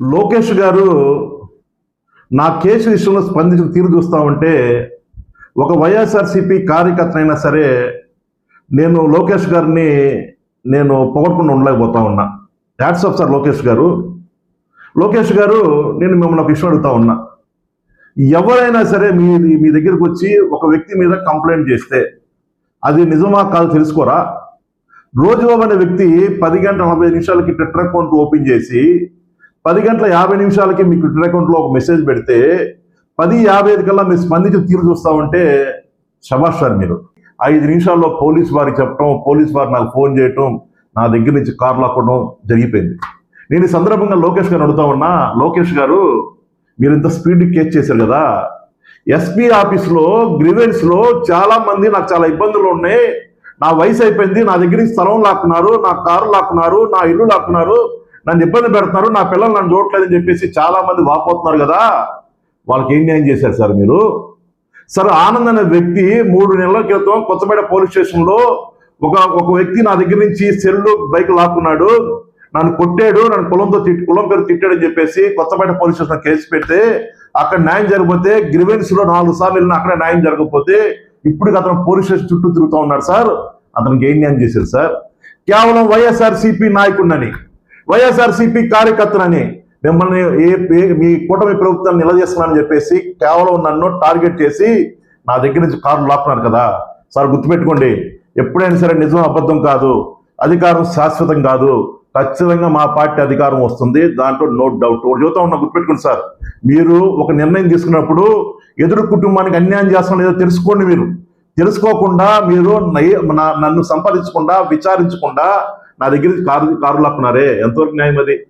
లోకేష్ గారు నా కేసు విషయంలో స్పందించిన తీరు చూస్తా ఉంటే ఒక వైఎస్ఆర్సీపీ కార్యకర్తనైనా సరే నేను లోకేష్ గారిని నేను పొగడకుండా ఉండలేకపోతా ఉన్నా. యాడ్స్ ఆఫ్ సార్ లోకేష్ గారు. లోకేష్ గారు నేను మిమ్మల్ని ఒక విషయం అడుగుతా ఉన్నా. ఎవరైనా సరే మీ మీ దగ్గరికి వచ్చి ఒక వ్యక్తి మీద కంప్లైంట్ చేస్తే అది నిజమా కాదు తెలుసుకోరా? రోజుబాబు అనే వ్యక్తి పది గంటల నలభై నిమిషాలకి ట్విట్టర్ అకౌంట్ ఓపెన్ చేసి పది గంటల యాభై నిమిషాలకి మీ ట్విట్టర్ అకౌంట్లో ఒక మెసేజ్ పెడితే పది యాభై ఐదు కల్లా మీరు స్పందించి తీరు చూస్తా ఉంటే శబాష్ సార్ మీరు. ఐదు నిమిషాల్లో పోలీస్ వారికి చెప్పడం పోలీస్ వారు నాకు ఫోన్ చేయటం నా దగ్గర నుంచి కార్ లాక్కోవడం జరిగిపోయింది. నేను ఈ సందర్భంగా లోకేష్ గారు అడుగుతా ఉన్నా లోకేష్ గారు మీరు ఇంత స్పీడ్ కేసు చేశారు కదా. ఎస్పీ ఆఫీస్లో గ్రివెన్స్లో చాలా మంది నాకు చాలా ఇబ్బందులు ఉన్నాయి. నా వయసు అయిపోయింది నా దగ్గర నుంచి స్థలం లాక్కున్నారు నా కారు లాక్కున్నారు నా ఇల్లు లాక్కున్నారు. నన్ను ఇబ్బంది పెడుతున్నారు నా పిల్లలు నన్ను చూడట్లేదని చెప్పేసి చాలా మంది వాపోతున్నారు కదా. వాళ్ళకి ఏం న్యాయం చేశారు సార్ మీరు? సార్ ఆనంద్ అనే వ్యక్తి మూడు నెలల క్రితం కొత్తపేట పోలీస్ స్టేషన్లో ఒక ఒక వ్యక్తి నా దగ్గర నుంచి సెల్లు బైక్ లాక్కున్నాడు. నన్ను కొట్టాడు నన్ను కులంతో తిట్టి కులం పేరు తిట్టాడని చెప్పేసి కొత్తపేట పోలీస్ స్టేషన్ కేసు పెడితే అక్కడ న్యాయం జరగకపోతే గ్రివెన్స్లో నాలుగు సార్లు వెళ్ళిన అక్కడ న్యాయం జరగకపోతే ఇప్పుడు అతను పోలీస్ స్టేషన్ చుట్టూ తిరుగుతూ ఉన్నాడు సార్. అతనికి ఏం న్యాయం చేశారు సార్? కేవలం YSR CP YSRCP YSR CP కార్యకర్తనని మిమ్మల్ని ఏ మీ కూటమి ప్రభుత్వాన్ని నిలదీస్తున్నానని చెప్పేసి కేవలం నన్ను టార్గెట్ చేసి నా దగ్గర నుంచి కారు లాక్కున్నారు కదా. సార్ గుర్తుపెట్టుకోండి ఎప్పుడైనా సరే నిజం అబద్ధం కాదు అధికారం శాశ్వతం కాదు ఖచ్చితంగా మా పార్టీ అధికారం వస్తుంది దాంట్లో నో డౌట్ ఒక ఉన్న ఉన్నా గుర్తుపెట్టుకోండి సార్. మీరు ఒక నిర్ణయం తీసుకున్నప్పుడు ఎదురు కుటుంబానికి అన్యాయం చేస్తున్న ఏదో తెలుసుకోండి మీరు. తెలుసుకోకుండా మీరు నై- నా- నన్ను సంపాదించకుండా విచారించకుండా నా దగ్గర కారు కారు లాక్కున్నారే? ఎంతవరకు న్యాయం అది?